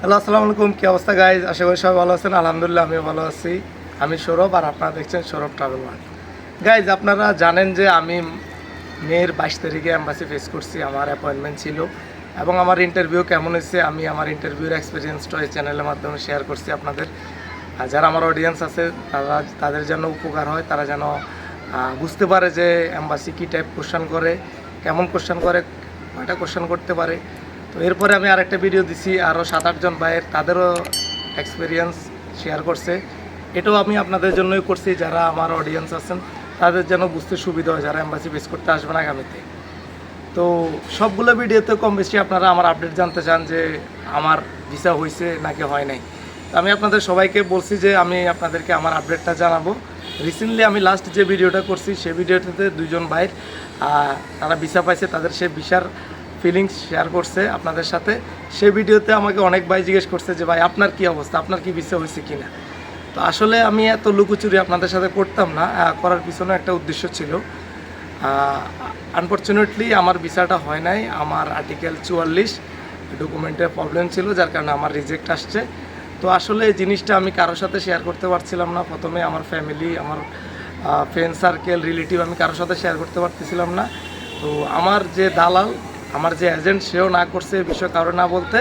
Hello, আসসালামু আলাইকুম। কি অবস্থা গাইজ আশা করি সবাই ভালো আছেন। আলহামদুলিল্লাহ আমি ভালো আছি। আমি সৌরভ আর আপনারা দেখছেন সৌরভ ট্রাভেল ওয়ার্ল্ড গাইজ আপনারা জানেন যে আমি মেয়ের বাইশ তারিখে অ্যাম্বাসি ফেস করছি। আমার অ্যাপয়েন্টমেন্ট ছিল এবং আমার ইন্টারভিউ কেমন হয়েছে, আমি আমার ইন্টারভিউর এক্সপিরিয়েন্সটা এই চ্যানেলের মাধ্যমে শেয়ার করছি আপনাদের। আর যারা আমার অডিয়েন্স আছে, তারা, তাদের যেন উপকার হয়, তারা যেন বুঝতে পারে যে অ্যাম্বাসি কী টাইপ কোশ্চেন করে, কেমন কোশ্চেন করে, কয়টা কোশ্চেন করতে পারে। তো এরপরে আমি আরেকটা ভিডিও দিছি আরও সাত আটজন ভাইয়ের, তাদেরও এক্সপিরিয়েন্স শেয়ার করছে। এটাও আমি আপনাদের জন্যই করছি, যারা আমার অডিয়েন্স আছেন, তাদের যেন বুঝতে সুবিধা হয়, যারা অ্যাম্বাসি বেস করতে আসবেন আগামীতে। তো সবগুলো ভিডিওতে কম বেশি আপনারা আমার আপডেট জানতে চান যে আমার ভিসা হয়েছে নাকি হয় নাই। আমি আপনাদের সবাইকে বলছি যে আমি আপনাদেরকে আমার আপডেটটা জানাব। রিসেন্টলি আমি লাস্ট যে ভিডিওটা করছি সেই ভিডিওটাতে দুজন ভাইয়ের তারা ভিসা পাইছে, তাদের সে ভিসার ফিলিংস শেয়ার করছে আপনাদের সাথে। সে ভিডিওতে আমাকে অনেক ভাই জিজ্ঞেস করছে যে, ভাই, আপনার কি অবস্থা? আপনার কি ভিসা হয়েছে কিনা? তো আসলে আমি এত লুকোচুরি আপনাদের সাথে করতাম না। করার পিছনে একটা উদ্দেশ্য ছিল। আনফর্চুনেটলি আমার ভিসাটা হয় নাই। আমার আর্টিকেল চুয়াল্লিশ ডকুমেন্টের প্রবলেম ছিল, যার কারণে আমার রিজেক্ট আসছে। তো আসলে এই জিনিসটা আমি কারোর সাথে শেয়ার করতে পারছিলাম না। প্রথমে আমার ফ্যামিলি আমার ফ্রেন্ড সার্কেল রিলেটিভ আমি কারোর সাথে শেয়ার করতে পারতেছিলাম না। তো আমার যে দালাল আমার যে এজেন্ট সেও না করছে এই বিষয়ে কারও না বলতে।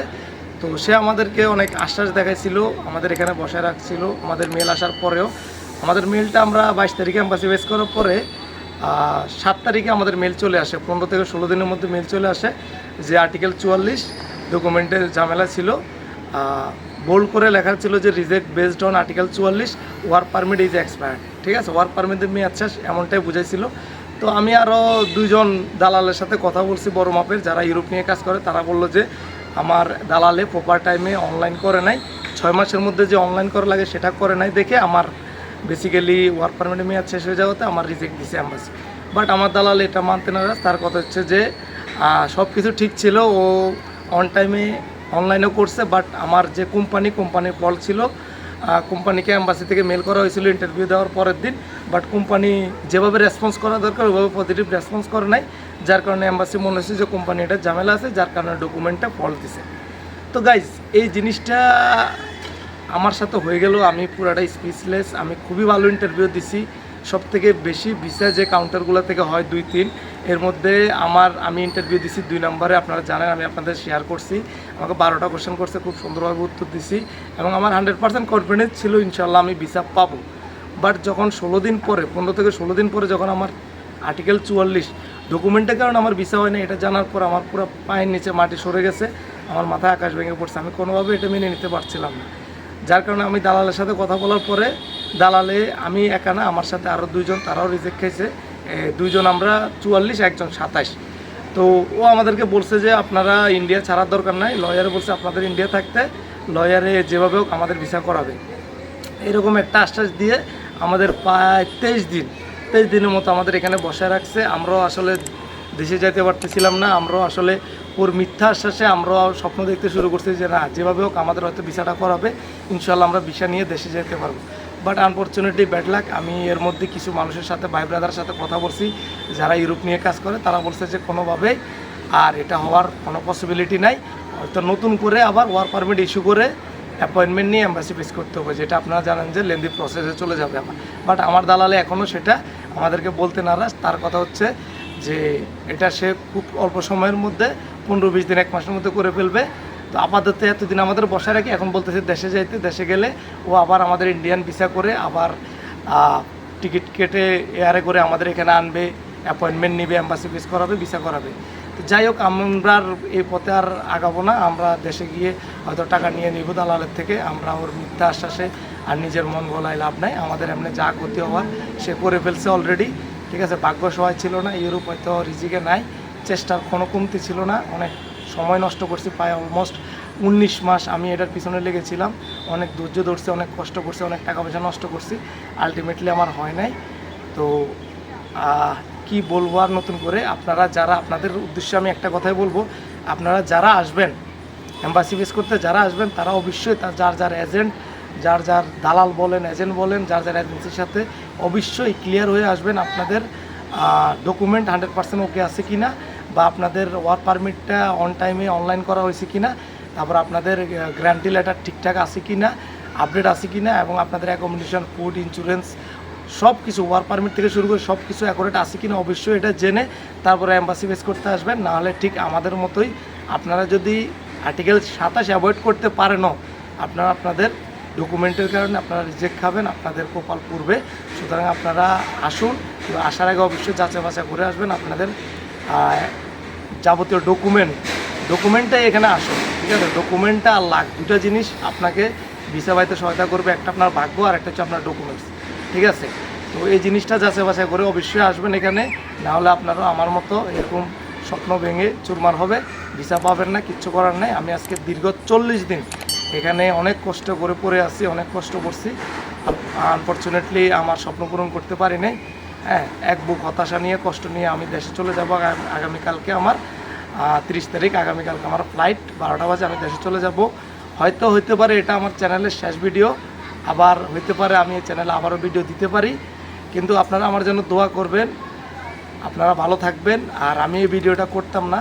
তো সে আমাদেরকে অনেক আশ্বাস দেখাইছিল, আমাদের এখানে বসায় রাখছিল, আমাদের মেল আসার পরেও। আমাদের মেলটা আমরা বাইশ তারিখে অ্যাম্বাসি বেস করার পরে সাত তারিখে আমাদের মেল চলে আসে, পনেরো থেকে ষোলো দিনের মধ্যে মেল চলে আসে, যে আর্টিকেল চুয়াল্লিশ ডকুমেন্টের ঝামেলা ছিল। বোল্ড করে লেখা ছিল যে রিজেক্ট বেসড অন আর্টিকেল চুয়াল্লিশ ওয়ার্ক পারমিট ইজ এক্সপায়ার্ড ঠিক আছে ওয়ার্ক পারমিটের মেয়ে আচ্ছা এমনটাই বুঝাইছিল। তো আমি আরও দুইজন দালালের সাথে কথা বলছি বড় মাপের, যারা ইউরোপ নিয়ে কাজ করে, তারা বলল যে আমার দালালে প্রপার টাইমে অনলাইন করে নাই। ছয় মাসের মধ্যে যে অনলাইন করা লাগে সেটা করে নাই দেখে আমার বেসিক্যালি ওয়ার্ক পারমিটের মেয়াদ শেষ হয়ে যাওয়াতে আমার রিজেক্ট দিছে অ্যাম্বাসি বাট আমার দালাল এটা মানতে নারাজ, তার কথা হচ্ছে যে সব কিছু ঠিক ছিল, ও অন টাইমে অনলাইনেও করছে বাট আমার যে কোম্পানি কোম্পানির কল ছিল কোম্পানিকে অ্যাম্বাসি থেকে মেল করা হয়েছিল ইন্টারভিউ দেওয়ার পরের দিন। বাট কোম্পানি যেভাবে রেসপন্স করা দরকার, ওইভাবে পজিটিভ রেসপন্স করে নাই। যার কারণে অ্যাম্বাসি মনে হয়েছে যে কোম্পানিটা ঝামেলা আছে, যার কারণে ডকুমেন্টটা ফল্ট দিছে। তো গাইজ এই জিনিসটা আমার সাথে হয়ে গেল। আমি পুরাটা স্পিচলেস আমি খুবই ভালো ইন্টারভিউ দিছি। সব থেকে বেশি ভিসা যে কাউন্টারগুলো থেকে হয় দুই, তিন এর মধ্যে আমার, আমি ইন্টারভিউ দিছি দুই নম্বরে, আপনারা জানেন, আমি আপনাদের শেয়ার করছি। আমাকে বারোটা কোশ্চেন করছে, খুব সুন্দরভাবে উত্তর দিছি। এবং আমার হান্ড্রেড পার্সেন্ট কনফিডেন্স ছিল ইনশাল্লাহ আমি ভিসা পাবো। বাট যখন ষোলো দিন পরে, পনেরো থেকে ষোলো দিন পরে যখন আমার আর্টিকেল চুয়াল্লিশ ডকুমেন্টের কারণে আমার ভিসা হয় না এটা জানার পর আমার পুরো পায়ের নিচে মাটি সরে গেছে, আমার মাথায় আকাশ ভেঙে পড়ছে। আমি কোনোভাবে এটা মেনে নিতে পারছিলাম না। যার কারণে আমি দালালের সাথে কথা বলার পরে, দালালে আমি একা না, আমার সাথে আরও দুইজন, তারাও রিজেক্ট খেয়েছে দুইজন আমরা চুয়াল্লিশ, একজন সাতাশ। তো ও আমাদেরকে বলছে যে আপনারা ইন্ডিয়া ছাড়ার দরকার নাই। লয়ারে বলছে আপনাদের ইন্ডিয়া থাকতে লয়ারে যেভাবে হোক আমাদের ভিসা করাবে। এরকম একটা আশ্বাস দিয়ে আমাদের প্রায় তেইশ দিন, তেইশ দিনের মতো আমাদের এখানে বসায় রাখছে। আমরাও আসলে দেশে যেতে পারতেছিলাম না। আমরাও আসলে ওর মিথ্যা আশ্বাসে আমরাও স্বপ্ন দেখতে শুরু করছি যে না, যেভাবে হোক আমাদের হয়তো ভিসাটা করাবে। ইনশাল্লাহ আমরা ভিসা নিয়ে দেশে যেতে পারব। But unfortunately bad luck. আমি এর মধ্যে কিছু মানুষের সাথে, ভাই ব্রাদার সাথে কথা বলছি, যারা ইউরোপ নিয়ে কাজ করে, তারা বলছে যে কোনোভাবেই আর এটা হওয়ার কোনো পসিবিলিটি নাই। হয়তো নতুন করে আবার ওয়ার্ক পারমিট ইস্যু করে অ্যাপয়েন্টমেন্ট নিয়ে অ্যাম্বাসি ফেস করতে হবে, যেটা আপনারা জানেন যে লেন্দি প্রসেসে চলে যাবে আমার বাট আমার দালালে এখনও সেটা আমাদেরকে বলতে নারাজ। তার কথা হচ্ছে যে এটা সে খুব অল্প সময়ের মধ্যে, পনেরো বিশ দিন, এক মাসের মধ্যে করে ফেলবে। তো আপাতত এতদিন আমাদের বসায় রাখি, এখন বলতেছে দেশে যাইতে, দেশে গেলে ও আবার আমাদের ইন্ডিয়ান ভিসা করে আবার টিকিট কেটে এয়ারে করে আমাদের এখানে আনবে অ্যাপয়েন্টমেন্ট নিবে অ্যাম্বাসি ফেস করাবে ভিসা করাবে। তো যাই হোক আমরা এই পথে আর আগাবো না, আমরা দেশে গিয়ে হয়তো টাকা নিয়ে নিব দালালের থেকে, আমরা ওর মিথ্যা আশ্বাসে আর নিজের মন গলায় লাভ নাই, আমাদের এমনি যা ক্ষতি হওয়ার সে করে ফেলছে অলরেডি ঠিক আছে? ভাগ্য সহায় ছিল না, ইউরোপ হয়তো রিজিকে নাই, চেষ্টার কোনো কমতি ছিল না, অনেক সময় নষ্ট করছি, প্রায় অলমোস্ট উনিশ মাস আমি এটার পিছনে লেগেছিলাম। অনেক ধৈর্য ধরছি, অনেক কষ্ট করছি, অনেক টাকা পয়সা নষ্ট করছি। আলটিমেটলি আমার হয় নাই। তো কি বলব আর নতুন করে? আপনারা যারা, আপনাদের উদ্দেশ্যে আমি একটা কথাই বলব, আপনারা যারা আসবেন এম্বাসি ফেস করতে যারা আসবেন, তারা অবশ্যই তার, যার যার এজেন্ট যার যার দালাল বলেন এজেন্ট বলেন, যার যার এজেন্সির সাথে অবশ্যই ক্লিয়ার হয়ে আসবেন আপনাদের ডকুমেন্ট হান্ড্রেড পার্সেন্ট ওকে আছে কি না বা আপনাদের ওয়ার্ক পারমিটটা অন টাইমে অনলাইন করা হয়েছে কি না তারপর আপনাদের গ্যারান্টি লেটার ঠিকঠাক আছে কি না আপডেট আছে কি না এবং আপনাদের অ্যাকোমোডেশন ফুড ইন্স্যুরেন্স সব কিছু ওয়ার পারমিট থেকে শুরু করে সব কিছু অ্যাকোরেট আছে কিনা অবশ্যই এটা জেনে তারপরে অ্যাম্বাসি বেস করতে আসবেন। নাহলে ঠিক আমাদের মতোই আপনারা যদি আর্টিকেল সাতাশ অ্যাভয়েড করতে পারেনও আপনারা আপনাদের ডকুমেন্টের কারণে আপনারা রিজেক্ট খাবেন, আপনাদের কপাল পূর্বে সুতরাং আপনারা আসুন, আসার আগে অবশ্যই যাচাই বাছাই করে আসবেন, আপনাদের যাবতীয় ডকুমেন্ট ডকুমেন্টটাই এখানে আসুন ঠিক আছে? ডকুমেন্টটা আর লাখ দুটো জিনিস আপনাকে ভিসা পাইতে সহায়তা করবে, একটা আপনার ভাগ্য আর একটা হচ্ছে আপনার ডকুমেন্টস ঠিক আছে? তো এই জিনিসটা যাচাই বাছাই করে অবশ্যই আসবেন এখানে নাহলে আপনারও আমার মতো এরকম স্বপ্ন ভেঙে চুরমার হবে ভিসা পাবেন না, কিচ্ছু করার নাই। আমি আজকে দীর্ঘ চল্লিশ দিন এখানে অনেক কষ্ট করে পড়ে আছি, অনেক কষ্ট করছি। আনফর্চুনেটলি আমার স্বপ্ন পূরণ করতে পারি নাই। হ্যাঁ এক বুক হতাশা নিয়ে, কষ্ট নিয়ে আমি দেশে চলে যাব আগামী- আগামীকালকে আমার। তিরিশ তারিখ, আগামীকালকে আমার ফ্লাইট বারোটা বাজে আমি দেশে চলে যাব। হয়তো, হইতে পারে এটা আমার চ্যানেলের শেষ ভিডিও আবার হইতে পারে আমি এই চ্যানেলে আবারও ভিডিও দিতে পারি। কিন্তু আপনারা আমার জন্য দোয়া করবেন, আপনারা ভালো থাকবেন, আর আমি এই ভিডিওটা করতাম না।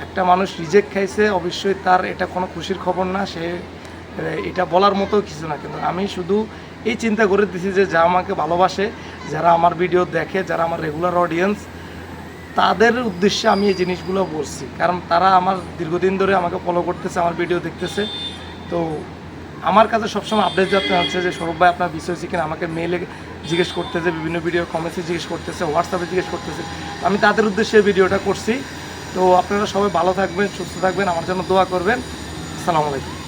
একটা মানুষ রিজেক্ট খাইছে, অবশ্যই তার এটা কোনো খুশির খবর না, সে এটা বলার মতো কিছু না। কিন্তু আমি শুধু এই চিন্তা করে দিছি যে যা আমাকে ভালোবাসে যারা আমার ভিডিও দেখে, যারা আমার রেগুলার অডিয়েন্স তাদের উদ্দেশ্যে আমি এই জিনিসগুলো বলছি। কারণ তারা আমার দীর্ঘদিন ধরে আমাকে ফলো করতেছে, আমার ভিডিও দেখতেছে। তো আমার কাছে সবসময় আপডেট যাতে আছে যে সৌরভ ভাই, আপনার বিষয় হচ্ছে কিনা? আমাকে মেলে জিজ্ঞেস করতেছে, বিভিন্ন ভিডিও কমেন্টসে জিজ্ঞেস করতেছে হোয়াটসঅ্যাপে জিজ্ঞেস করতেছে। আমি তাদের উদ্দেশ্যে ভিডিওটা করছি। তো আপনারা সবাই ভালো থাকবেন, সুস্থ থাকবেন। আমার জন্য দোয়া করবেন। আসসালামু আলাইকুম।